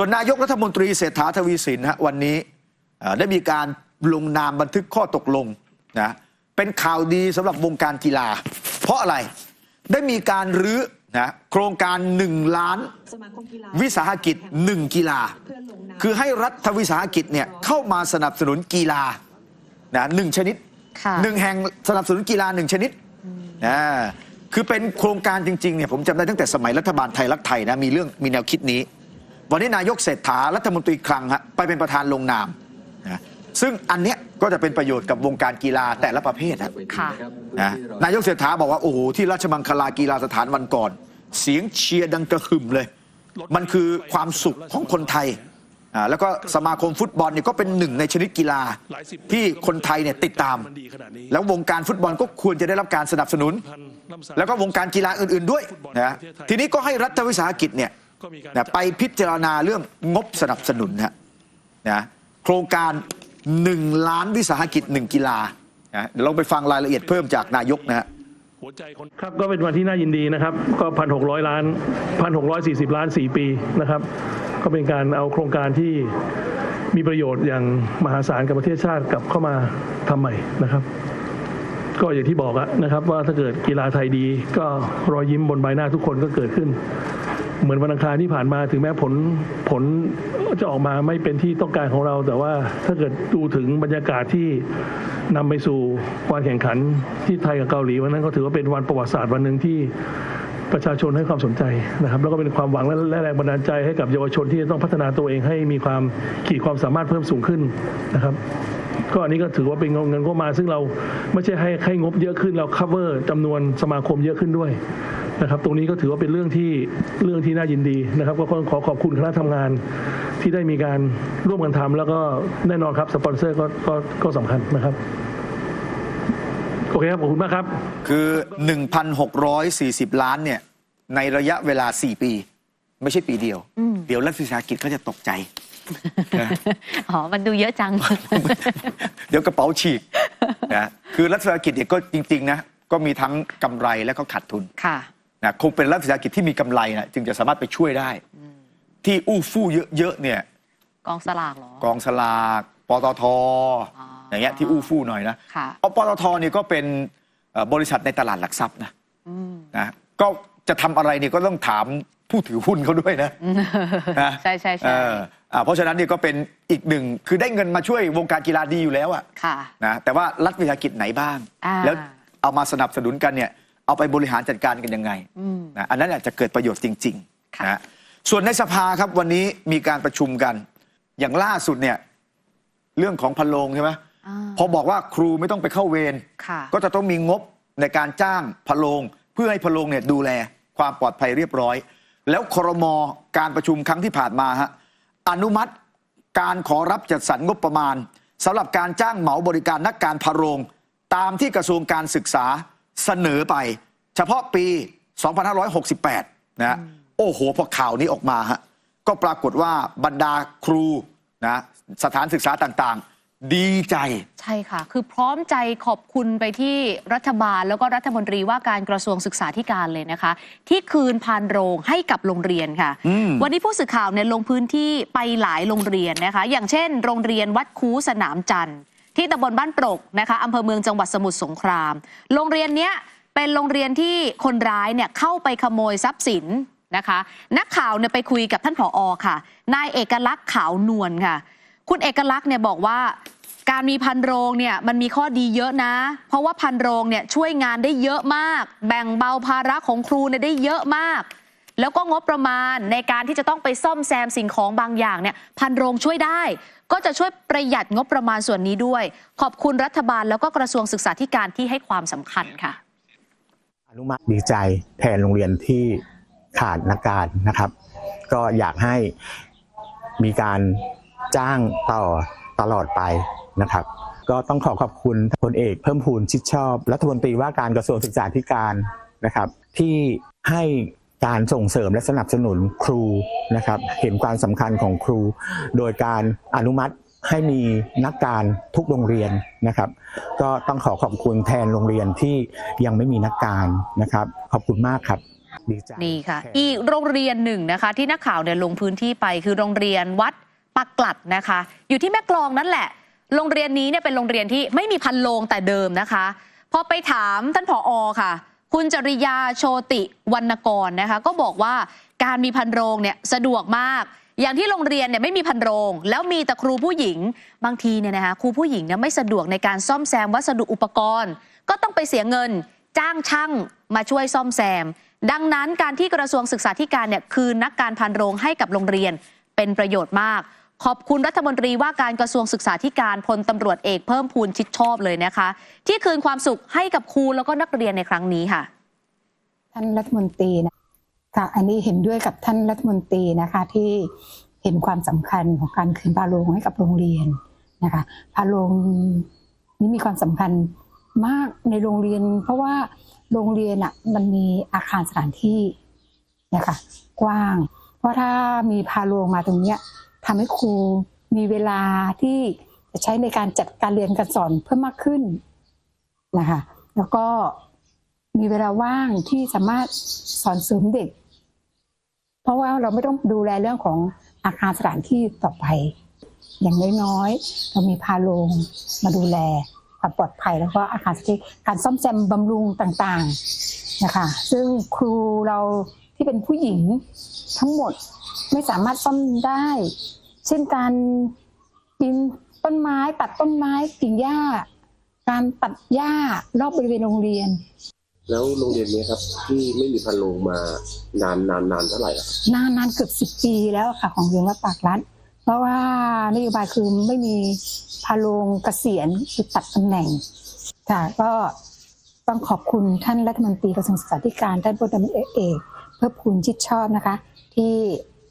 ส่วนนายกรัฐมนตรีเศรษฐาทวีสินฮะวันนี้เอ่อได้มีการลงนามบันทึกข้อตกลงนะเป็นข่าวดีสำหรับวงการกีฬา เพราะอะไรได้มีการรื้อนะโครงการ 1 ล้านสมาคมกีฬาวิสาหกิจ 1 กีฬาเพื่อลงนามคือให้รัฐวิสาหกิจเนี่ยเข้ามาสนับสนุนกีฬานะหนึ่งชนิดค่ะหนึ่งแห่งสนับสนุนกีฬาหนึ่งชนิดอ่าคือเป็นโครงการจริงๆเนี่ยผมจำได้ตั้งแต่สมัยรัฐบาลไทยรักไทยนะมีเรื่องมีแนวคิดนี้ วันนี้นายกเศรษฐารัฐมนตรีคลังฮะไปเป็นประธานลงนามนะซึ่งอันเนี้ยก็จะเป็นประโยชน์กับวงการกีฬาแต่ละประเภทฮะค่ะนะนายกเศรษฐาบอกว่า โอ้โห ที่ราชมังคลากีฬาสถานวันก่อน เสียงเชียร์ดังกระหึ่มเลย มันคือความสุขของคนไทยอ่าแล้วก็สมาคมฟุตบอลเนี่ยก็เป็นหนึ่งในชนิดกีฬาที่คนไทยเนี่ยติดตาม แล้ววงการฟุตบอลก็ควรจะได้รับการสนับสนุน แล้วก็วงการกีฬาอื่น ๆด้วยนะทีนี้ก็ให้รัฐวิสาหกิจเนี่ย นะไปพิจารณาเรื่องงบสนับสนุนฮะนะโครงการ1ล้านวิสาหกิจ1กีฬานะเดี๋ยวลองไปฟังรายละเอียดเพิ่มจากนายกนะฮะหัวใจคนครับก็เป็นวันที่น่ายินดีนะครับ ก็พันหกร้อยล้านพันหกร้อยสี่สิบล้านสี่ปีนะครับ ก็เป็นการเอาโครงการที่มีประโยชน์อย่างมหาศาลกับประเทศชาติกลับเข้ามาทำใหม่นะครับ ก็อย่างที่บอกอะนะครับว่าถ้าเกิดกีฬาไทยดี ก็รอยยิ้มบนใบหน้าทุกคนก็เกิดขึ้น เหมือนวันอังคารที่ผ่านมาถึงแม้ผลผลจะออกมาไม่เป็นที่ต้องการของเรา แต่ว่าถ้าเกิดดูถึงบรรยากาศที่นำไปสู่การแข่งขันที่ไทยกับเกาหลีวันนั้นก็ถือว่าเป็นวันประวัติศาสตร์วันหนึ่งที่ประชาชนให้ความสนใจนะครับ แล้วก็เป็นความหวังและและแรงบันดาลใจให้กับเยาวชนที่จะต้องพัฒนาตัวเองให้มีความขีดความสามารถเพิ่มสูงขึ้นนะครับ ก็อันนี้ก็ถือว่าเป็นเงินก็มาซึ่งเราไม่ใช่ให้ให้งบเยอะขึ้นเรา cover จำนวนสมาคมเยอะขึ้นด้วยนะครับตรงนี้ก็ถือว่าเป็นเรื่องที่เรื่องที่น่ายินดีนะครับ ก็ขอขอบคุณคณะทำงานที่ได้มีการร่วมกันทำแล้วก็แน่นอนครับสปอนเซอร์ก็ก็ก็สำคัญนะครับโอเคครับขอบคุณมากครับ คือ 1,640 ล้านเนี่ยในระยะเวลา 4 ปี ไม่ใช่ปีเดียว เดี๋ยวรัฐวิสาหกิจเขาจะตกใจนะอ๋อ มันดูเยอะจัง เดี๋ยวกระเป๋าฉีกนะคือรัฐวิสาหกิจเนี่ยก็จริงๆนะก็มีทั้งกำไรและก็ขาดทุนค่ะนะคงเป็นรัฐวิสาหกิจที่มีกำไรนะจึงจะสามารถไปช่วยได้ ที่อู้ฟู่เยอะๆเนี่ย กองสลากเหรอ กองสลากปตทอ๋อออย่างเงี้ยที่อู้ฟู่หน่อยนะค่ะเอาปตทเนี่ยก็เป็นเอ่อบริษัทในตลาดหลักทรัพย์นะอืมนะก็จะทำอะไรเนี่ยก็ต้องถาม ผู้ถือหุ้นเขาด้วยนะนะใช่ใช่ใช่ เอออ่าเพราะฉะนั้นเนี่ยก็เป็นอีกหนึ่งคือได้เงินมาช่วยวงการกีฬาดีอยู่แล้วอะค่ะ นะแต่ว่ารัฐวิสาหกิจไหนบ้าง อ่า แล้วเอามาสนับสนุนกันเนี่ยเอาไปบริหารจัดการกันยังไงอืม นะอันนั้นอาจจะเกิดประโยชน์จริงค่ะๆนะส่วนในสภาครับวันนี้มีการประชุมกัน อย่างล่าสุดเนี่ยเรื่องของพันโลงใช่ไหมอ่าพอบอกว่าครูไม่ต้องไปเข้าเวร ค่ะ ก็จะต้องมีงบในการจ้างพะโลง เพื่อให้พะโลงเนี่ยดูแลความปลอดภัยเรียบร้อย แล้วครมการประชุมครั้งที่ผ่านมาฮะอนุมัติการขอรับจัดสรรงบประมาณสำหรับการจ้างเหมาบริการนักการพะโรงตามที่กระทรวงการศึกษาเสนอไป เฉพาะปี 2568นะฮะโอ้โหพอข่าวนี้ออกมาฮะก็ปรากฏว่าบรรดาครูนะสถานศึกษาต่างๆ ดีใจ ใช่ค่ะ คือพร้อมใจขอบคุณไปที่รัฐบาลแล้วก็รัฐมนตรีว่าการกระทรวงศึกษาธิการเลยนะคะ ที่คืนพานโรงให้กับโรงเรียนค่ะอืมวันนี้ผู้สื่อข่าวเนี่ยลงพื้นที่ไปหลายโรงเรียนนะคะ อย่างเช่น โรงเรียนวัดคูสนามจันทร์ที่ตำบลบ้านปรกนะคะอำเภอเมืองจังหวัดสมุทรสงคราม โรงเรียนเนี้ยเป็นโรงเรียนที่คนร้ายเนี่ยเข้าไปขโมยทรัพย์สินนะคะ นักข่าวเนี่ยไปคุยกับท่านผออค่ะ นายเอกลักษณ์ขาวนวลค่ะ คุณเอกลักษณ์เนี่ยบอกว่าการมีพันโรงเนี่ยมันมีข้อดีเยอะนะ เพราะว่าพันโรงเนี่ยช่วยงานได้เยอะมาก แบ่งเบาภาระของครูเนี่ยได้เยอะมาก แล้วก็งบประมาณในการที่จะต้องไปซ่อมแซมสิ่งของบางอย่างเนี่ยพันโรงช่วยได้ ก็จะช่วยประหยัดงบประมาณส่วนนี้ด้วย ขอบคุณรัฐบาลแล้วก็กระทรวงศึกษาธิการที่ให้ความสำคัญค่ะ อนุมัติดีใจแทนโรงเรียนที่ขาดนักการนะครับ ก็อยากให้มีการ จ้างต่อตลอดไปนะครับ ก็ต้องขอขอบคุณพลเอกเพิ่มพูนชิดชอบ รัฐมนตรีว่าการกระทรวงศึกษาธิการนะครับ ที่ให้การส่งเสริมและสนับสนุนครูนะครับ เห็นความสำคัญของครู โดยการอนุมัติให้มีนักการทุกโรงเรียนนะครับ ก็ต้องขอขอบคุณแทนโรงเรียนที่ยังไม่มีนักการนะครับ ขอบคุณมากครับนี่ค่ะ อีกโรงเรียนหนึ่งนะคะ ที่นักข่าวเนี่ยลงพื้นที่ไปคือโรงเรียนวัด ปักกลัดนะคะ อยู่ที่แม่กลองนั่นแหละ โรงเรียนนี้เนี่ยเป็นโรงเรียนที่ไม่มีพันโลงแต่เดิมนะคะ พอไปถามท่านผออค่ะ คุณจริยาโชติวรรณกรนะคะ ก็บอกว่าการมีพันโรงเนี่ยสะดวกมากอย่างที่โรงเรียนเนี่ยไม่มีพันโรง แล้วมีแต่ครูผู้หญิงบางทีเนี่ยนะคะครูผู้หญิงเนี่ยไม่สะดวกในการซ่อมแซมวัสดุอุปกรณ์ ก็ต้องไปเสียเงิน จ้างช่างมาช่วยซ่อมแซม ดังนั้นการที่กระทรวงศึกษาธิการเนี่ยคืนนักการพันโรงให้กับโรงเรียนเป็นประโยชน์มาก ขอบคุณรัฐมนตรีว่าการกระทรวงศึกษาธิการพลตำรวจเอกเพิ่มพูนชิดชอบเลยนะคะ ที่คืนความสุขให้กับครูแล้วก็นักเรียนในครั้งนี้ค่ะ ท่านรัฐมนตรีนะค่ะอันนี้เห็นด้วยกับท่านรัฐมนตรีนะคะที่เห็นความสำคัญของการคืนพาโรงให้กับโรงเรียนนะคะพาโรงนี้มีความสำคัญมากในโรงเรียน เพราะว่าโรงเรียนอะมันมีอาคารสถานที่นะคะกว้าง เพราะถ้ามีพาโรงมาตรงเนี้ย ทำให้ครูมีเวลาที่จะใช้ในการจัดการเรียนการสอนเพิ่มมากขึ้นนะคะแล้วก็มีเวลาว่างที่สามารถสอนเสริมเด็ก เพราะว่าเราไม่ต้องดูแลเรื่องของอาคารสถานที่ต่อไป อย่างน้อยๆ เรามีพาโรงมาดูแลความปลอดภัยแล้วก็อาคารสถานที่การซ่อมแซมบำรุงต่างๆนะคะ ซึ่งครูเราที่เป็นผู้หญิงทั้งหมด ไม่สามารถซ่อมได้ เช่นการปีนต้นไม้ตัดต้นไม้กิ่งหญ้า การตัดหญ้ารอบบริเวณโรงเรียน แล้วโรงเรียนนี้ครับ ที่ไม่มีพันโรงมานานนานนานเท่าไหร่แล้วครับนานนานเกือบสิบปีแล้วค่ะ ของโรงเรียนวัดปากรัฐเพราะว่านโยบายคือไม่มีพาโรงเกษียณคือตัดตำแหน่งค่ะก็ต้องขอบคุณท่านรัฐมนตรีกระทรวงศึกษาธิการท่านพลตำรวจเอกเพิ่มพูนชิดชอบนะคะ ที่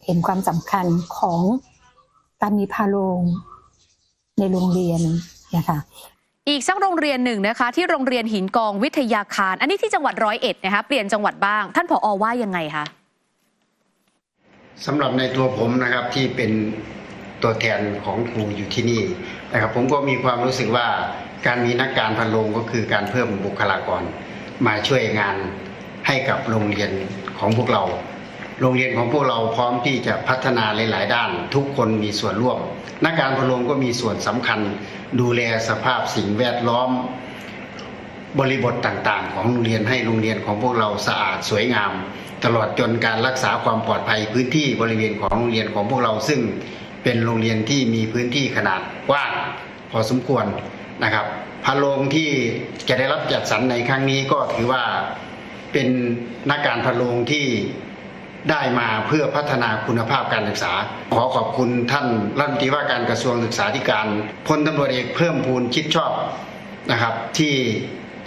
เห็นความสำคัญของการมีพาโรงในโรงเรียนนะคะอีกสักโรงเรียนหนึ่งนะคะ ที่โรงเรียนหินกองวิทยาคาร อันนี้ที่จังหวัดร้อยเอ็ดนะคะเปลี่ยนจังหวัดบ้าง ท่านผอว่ายังไงคะสำหรับในตัวผมนะครับที่เป็นตัวแทนของครูอยู่ที่นี่นะครับ ผมก็มีความรู้สึกว่าการมีนักการพันโรงก็คือการเพิ่มบุคลากร มาช่วยงานให้กับโรงเรียนของพวกเรา โรงเรียนของพวกเราพร้อมที่จะพัฒนาหลาย ๆ ด้าน ทุกคนมีส่วนร่วม นักการพันโรงก็มีส่วนสำคัญ ดูแลสภาพสิ่งแวดล้อม บริบทต่าง ๆ ของโรงเรียนให้โรงเรียนของพวกเราสะอาดสวยงาม ตลอดจนการรักษาความปลอดภัยพื้นที่บริเวณของโรงเรียนของพวกเราซึ่งเป็นโรงเรียนที่มีพื้นที่ขนาดกว้างพอสมควรนะครับพะโรงที่จะได้รับจัดสรรในครั้งนี้ก็ถือว่าเป็นนักการพะโรงที่ ได้มาเพื่อพัฒนาคุณภาพการศึกษา ขอขอบคุณท่านรัฐมนตรีว่าการกระทรวงศึกษาธิการพลตำรวจเอกเพิ่มพูนชิดชอบนะครับ ที่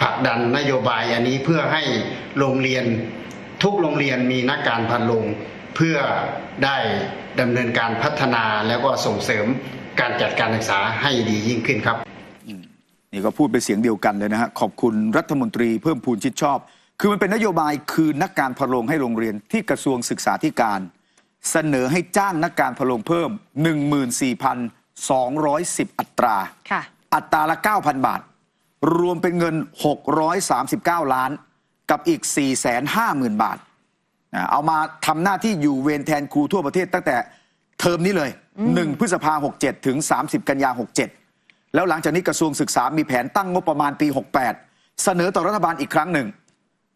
ผลักดันนโยบายอันนี้เพื่อให้โรงเรียนทุกโรงเรียนมีนักการพันโรงเพื่อได้ดำเนินการพัฒนาแล้วก็ส่งเสริมการจัดการศึกษาให้ดียิ่งขึ้นครับนี่ก็พูดเป็นเสียงเดียวกันเลยนะฮะขอบคุณรัฐมนตรีเพิ่มพูนชิดชอบ คือมันเป็นนโยบายคืนนักการพะโรงให้โรงเรียนที่กระทรวงศึกษาธิการ เสนอให้จ้างนักการพะโรงเพิ่ม 14,210 อัตราค่ะอัตราละ 9,000 บาท รวมเป็นเงิน 639 ล้าน กับอีก 450,000 บาทนะเอามาทำหน้าที่อยู่เวรแทนครูทั่วประเทศตั้งแต่เทอมนี้เลย 1 พฤษภา 67 ถึง 30 กันยา 67 แล้วหลังจากนี้กระทรวงศึกษามีแผนตั้งงบประมาณปี 68 เสนอต่อรัฐบาลอีกครั้งหนึ่ง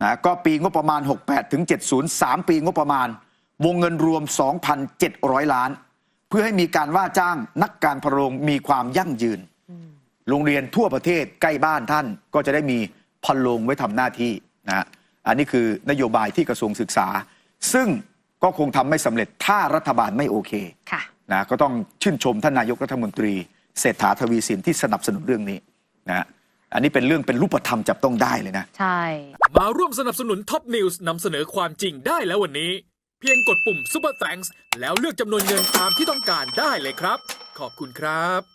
นะก็ปีงบประมาณ 68ถึง70 3 ปีงบประมาณ วงเงินรวม 2,700 ล้าน เพื่อให้มีการว่าจ้างนักการพะโรงมีความยั่งยืน โรงเรียนทั่วประเทศใกล้บ้านท่านก็จะได้มีพันโรงไว้ทำหน้าที่นะฮะอันนี้คือนโยบายที่กระทรวงศึกษา ซึ่งก็คงทำไม่สำเร็จถ้ารัฐบาลไม่โอเคค่ะนะก็ต้องชื่นชมท่านนายกรัฐมนตรีเศรษฐาทวีสินที่สนับสนุนเรื่องนี้นะฮะ อันนี้เป็นเรื่องเป็นรูปธรรมจับต้องได้เลยนะ ใช่ มาร่วมสนับสนุนท็อปนิวส์นำเสนอความจริงได้แล้ววันนี้ เพียงกดปุ่ม Super Thanks แล้วเลือกจำนวนเงินตามที่ต้องการได้เลยครับ ขอบคุณครับ